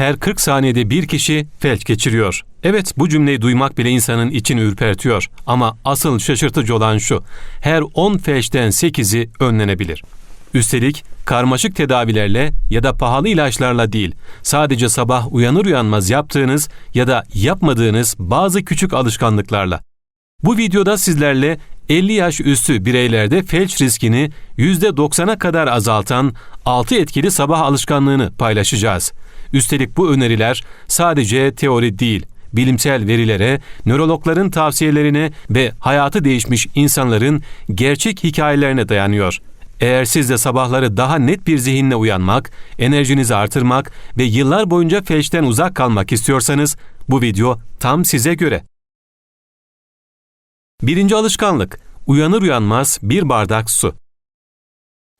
her 40 saniyede bir kişi felç geçiriyor. Evet bu cümleyi duymak bile insanın içini ürpertiyor. Ama asıl şaşırtıcı olan şu. Her 10 felçten 8'i önlenebilir. Üstelik karmaşık tedavilerle ya da pahalı ilaçlarla değil, sadece sabah uyanır uyanmaz yaptığınız ya da yapmadığınız bazı küçük alışkanlıklarla. Bu videoda sizlerle 50 yaş üstü bireylerde felç riskini %90'a kadar azaltan 6 etkili sabah alışkanlığını paylaşacağız. Üstelik bu öneriler sadece teori değil, bilimsel verilere, nörologların tavsiyelerine ve hayatı değişmiş insanların gerçek hikayelerine dayanıyor. Eğer siz de sabahları daha net bir zihinle uyanmak, enerjinizi artırmak ve yıllar boyunca felçten uzak kalmak istiyorsanız bu video tam size göre. Birinci alışkanlık, uyanır uyanmaz bir bardak su.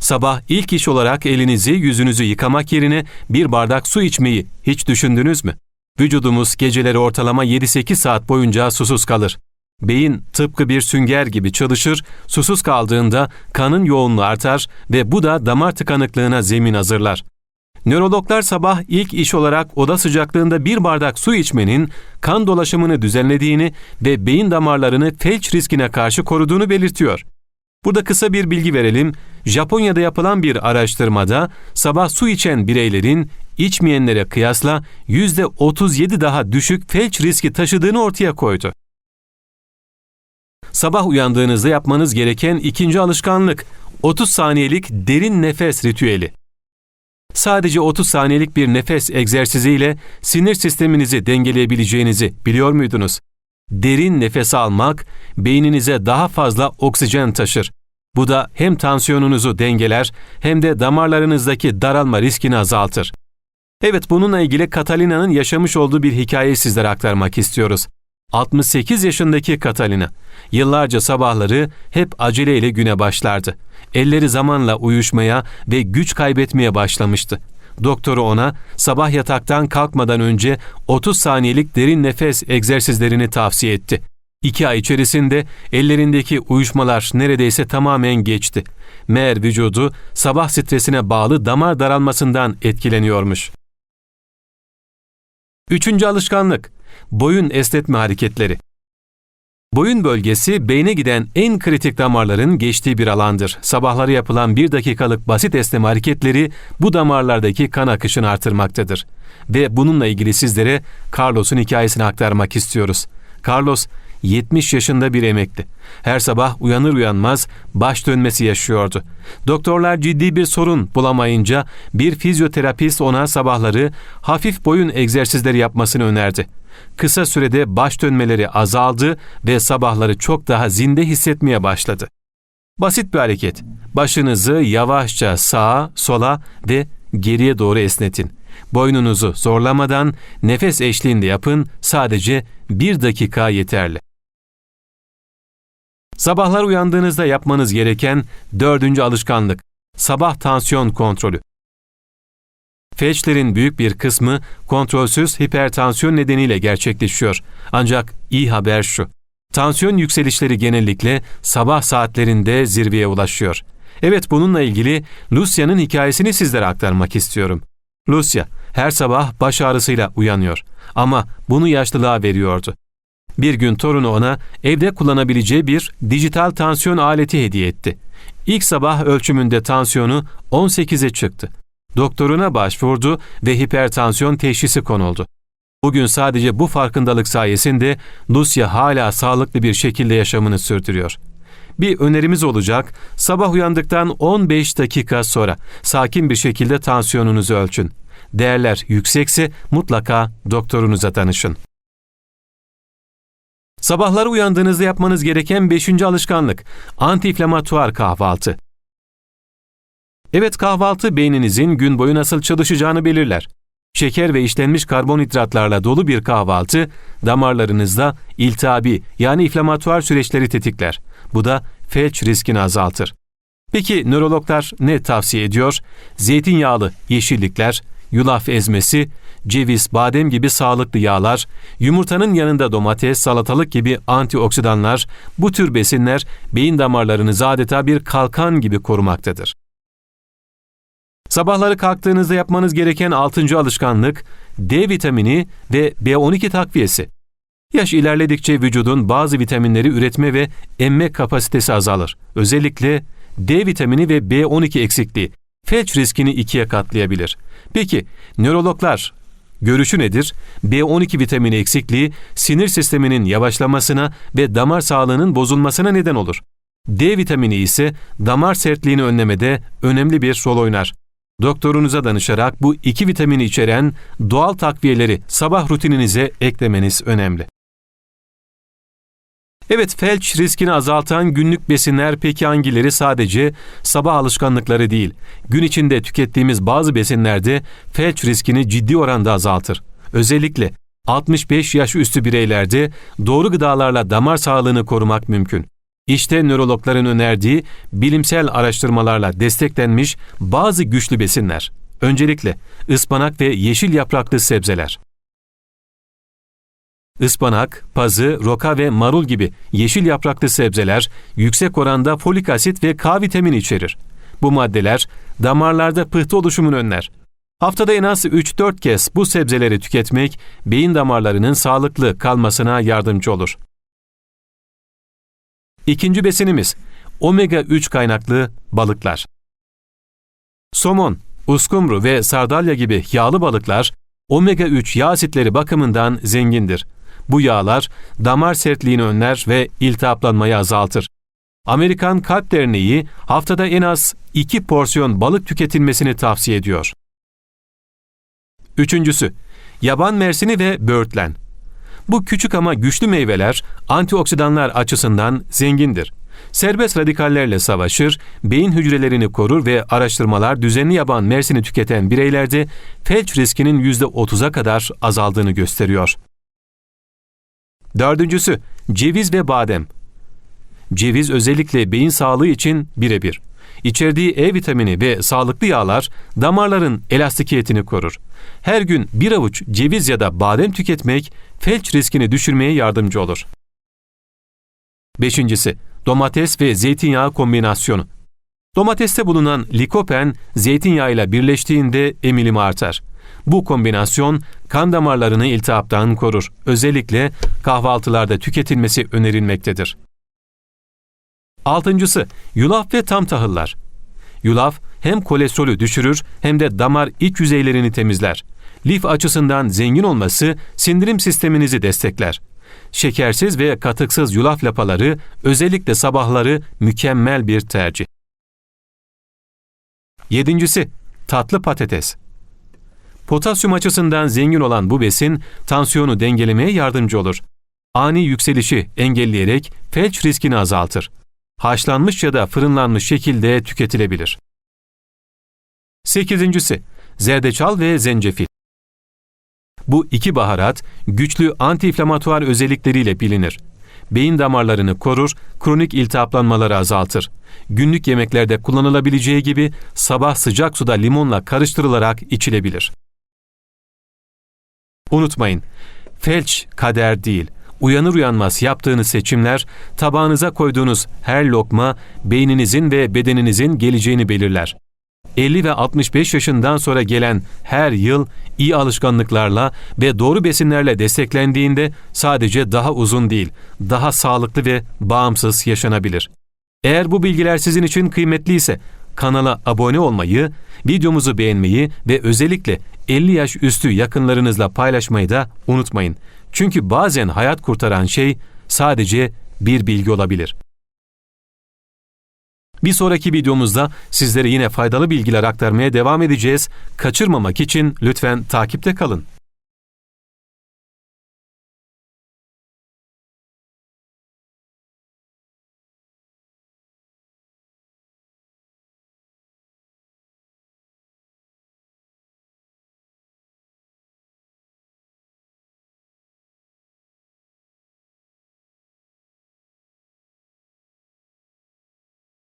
Sabah ilk iş olarak elinizi, yüzünüzü yıkamak yerine bir bardak su içmeyi hiç düşündünüz mü? Vücudumuz geceleri ortalama 7-8 saat boyunca susuz kalır. Beyin tıpkı bir sünger gibi çalışır, susuz kaldığında kanın yoğunluğu artar ve bu da damar tıkanıklığına zemin hazırlar. Nörologlar sabah ilk iş olarak oda sıcaklığında bir bardak su içmenin kan dolaşımını düzenlediğini ve beyin damarlarını felç riskine karşı koruduğunu belirtiyor. Burada kısa bir bilgi verelim. Japonya'da yapılan bir araştırmada sabah su içen bireylerin içmeyenlere kıyasla %37 daha düşük felç riski taşıdığını ortaya koydu. Sabah uyandığınızda yapmanız gereken ikinci alışkanlık 30 saniyelik derin nefes ritüeli. Sadece 30 saniyelik bir nefes egzersiziyle sinir sisteminizi dengeleyebileceğinizi biliyor muydunuz? Derin nefes almak beyninize daha fazla oksijen taşır. Bu da hem tansiyonunuzu dengeler hem de damarlarınızdaki daralma riskini azaltır. Evet bununla ilgili Catalina'nın yaşamış olduğu bir hikayeyi sizlere aktarmak istiyoruz. 68 yaşındaki Catalina, yıllarca sabahları hep aceleyle güne başlardı. Elleri zamanla uyuşmaya ve güç kaybetmeye başlamıştı. Doktoru ona sabah yataktan kalkmadan önce 30 saniyelik derin nefes egzersizlerini tavsiye etti. İki ay içerisinde ellerindeki uyuşmalar neredeyse tamamen geçti. Meğer vücudu sabah stresine bağlı damar daralmasından etkileniyormuş. Üçüncü alışkanlık, boyun esnetme hareketleri. Boyun bölgesi beyne giden en kritik damarların geçtiği bir alandır. Sabahları yapılan bir dakikalık basit esneme hareketleri bu damarlardaki kan akışını artırmaktadır. Ve bununla ilgili sizlere Carlos'un hikayesini aktarmak istiyoruz. Carlos 70 yaşında bir emekli. Her sabah uyanır uyanmaz baş dönmesi yaşıyordu. Doktorlar ciddi bir sorun bulamayınca bir fizyoterapist ona sabahları hafif boyun egzersizleri yapmasını önerdi. Kısa sürede baş dönmeleri azaldı ve sabahları çok daha zinde hissetmeye başladı. Basit bir hareket. Başınızı yavaşça sağa, sola ve geriye doğru esnetin. Boynunuzu zorlamadan nefes eşliğinde yapın, sadece bir dakika yeterli. Sabahlar uyandığınızda yapmanız gereken dördüncü alışkanlık, sabah tansiyon kontrolü. Felçlerin büyük bir kısmı kontrolsüz hipertansiyon nedeniyle gerçekleşiyor. Ancak iyi haber şu, tansiyon yükselişleri genellikle sabah saatlerinde zirveye ulaşıyor. Evet bununla ilgili Lucia'nın hikayesini sizlere aktarmak istiyorum. Lucia her sabah baş ağrısıyla uyanıyor ama bunu yaşlılığa veriyordu. Bir gün torunu ona evde kullanabileceği bir dijital tansiyon aleti hediye etti. İlk sabah ölçümünde tansiyonu 18'e çıktı. Doktoruna başvurdu ve hipertansiyon teşhisi konuldu. Bugün sadece bu farkındalık sayesinde Lucia hala sağlıklı bir şekilde yaşamını sürdürüyor. Bir önerimiz olacak. Sabah uyandıktan 15 dakika sonra sakin bir şekilde tansiyonunuzu ölçün. Değerler yüksekse mutlaka doktorunuza danışın. Sabahları uyandığınızda yapmanız gereken beşinci alışkanlık, antiinflamatuar kahvaltı. Evet kahvaltı beyninizin gün boyu nasıl çalışacağını belirler. Şeker ve işlenmiş karbonhidratlarla dolu bir kahvaltı damarlarınızda iltihabi yani inflamatuar süreçleri tetikler. Bu da felç riskini azaltır. Peki nörologlar ne tavsiye ediyor? Zeytinyağlı yeşillikler, yulaf ezmesi, ceviz, badem gibi sağlıklı yağlar, yumurtanın yanında domates, salatalık gibi antioksidanlar, bu tür besinler beyin damarlarınızı adeta bir kalkan gibi korumaktadır. Sabahları kalktığınızda yapmanız gereken 6. alışkanlık D vitamini ve B12 takviyesi. Yaş ilerledikçe vücudun bazı vitaminleri üretme ve emme kapasitesi azalır. Özellikle D vitamini ve B12 eksikliği felç riskini ikiye katlayabilir. Peki nörologlar görüşü nedir? B12 vitamini eksikliği sinir sisteminin yavaşlamasına ve damar sağlığının bozulmasına neden olur. D vitamini ise damar sertliğini önlemede önemli bir rol oynar. Doktorunuza danışarak bu iki vitamini içeren doğal takviyeleri sabah rutininize eklemeniz önemli. Evet, felç riskini azaltan günlük besinler peki hangileri sadece sabah alışkanlıkları değil, gün içinde tükettiğimiz bazı besinlerde felç riskini ciddi oranda azaltır. Özellikle 65 yaş üstü bireylerde doğru gıdalarla damar sağlığını korumak mümkün. İşte nörologların önerdiği bilimsel araştırmalarla desteklenmiş bazı güçlü besinler. Öncelikle ıspanak ve yeşil yapraklı sebzeler. Ispanak, pazı, roka ve marul gibi yeşil yapraklı sebzeler yüksek oranda folik asit ve K vitamini içerir. Bu maddeler damarlarda pıhtı oluşumunu önler. Haftada en az 3-4 kez bu sebzeleri tüketmek beyin damarlarının sağlıklı kalmasına yardımcı olur. İkinci besinimiz omega 3 kaynaklı balıklar. Somon, uskumru ve sardalya gibi yağlı balıklar omega 3 yağ asitleri bakımından zengindir. Bu yağlar damar sertliğini önler ve iltihaplanmayı azaltır. Amerikan Kalp Derneği haftada en az 2 porsiyon balık tüketilmesini tavsiye ediyor. Üçüncüsü, yaban mersini ve böğürtlen. Bu küçük ama güçlü meyveler antioksidanlar açısından zengindir. Serbest radikallerle savaşır, beyin hücrelerini korur ve araştırmalar düzenli yaban mersini tüketen bireylerde felç riskinin %30'a kadar azaldığını gösteriyor. Dördüncüsü, ceviz ve badem. Ceviz özellikle beyin sağlığı için birebir. İçerdiği E vitamini ve sağlıklı yağlar damarların elastikiyetini korur. Her gün bir avuç ceviz ya da badem tüketmek felç riskini düşürmeye yardımcı olur. Beşincisi, domates ve zeytinyağı kombinasyonu. Domateste bulunan likopen zeytinyağıyla birleştiğinde emilimi artar. Bu kombinasyon kan damarlarını iltihaptan korur. Özellikle kahvaltılarda tüketilmesi önerilmektedir. Altıncısı, yulaf ve tam tahıllar. Yulaf hem kolesterolü düşürür hem de damar iç yüzeylerini temizler. Lif açısından zengin olması sindirim sisteminizi destekler. Şekersiz ve katıksız yulaf lapaları özellikle sabahları mükemmel bir tercih. Yedincisi, tatlı patates. Potasyum açısından zengin olan bu besin tansiyonu dengelemeye yardımcı olur. Ani yükselişi engelleyerek felç riskini azaltır. Haşlanmış ya da fırınlanmış şekilde tüketilebilir. Sekizincisi, zerdeçal ve zencefil. Bu iki baharat güçlü antiinflamatuar özellikleriyle bilinir. Beyin damarlarını korur, kronik iltihaplanmaları azaltır. Günlük yemeklerde kullanılabileceği gibi sabah sıcak suda limonla karıştırılarak içilebilir. Unutmayın, felç kader değil, uyanır uyanmaz yaptığınız seçimler, tabağınıza koyduğunuz her lokma beyninizin ve bedeninizin geleceğini belirler. 50 ve 65 yaşından sonra gelen her yıl iyi alışkanlıklarla ve doğru besinlerle desteklendiğinde sadece daha uzun değil, daha sağlıklı ve bağımsız yaşanabilir. Eğer bu bilgiler sizin için kıymetliyse kanala abone olmayı, videomuzu beğenmeyi ve özellikle 50 yaş üstü yakınlarınızla paylaşmayı da unutmayın. Çünkü bazen hayat kurtaran şey sadece bir bilgi olabilir. Bir sonraki videomuzda sizlere yine faydalı bilgiler aktarmaya devam edeceğiz. Kaçırmamak için lütfen takipte kalın.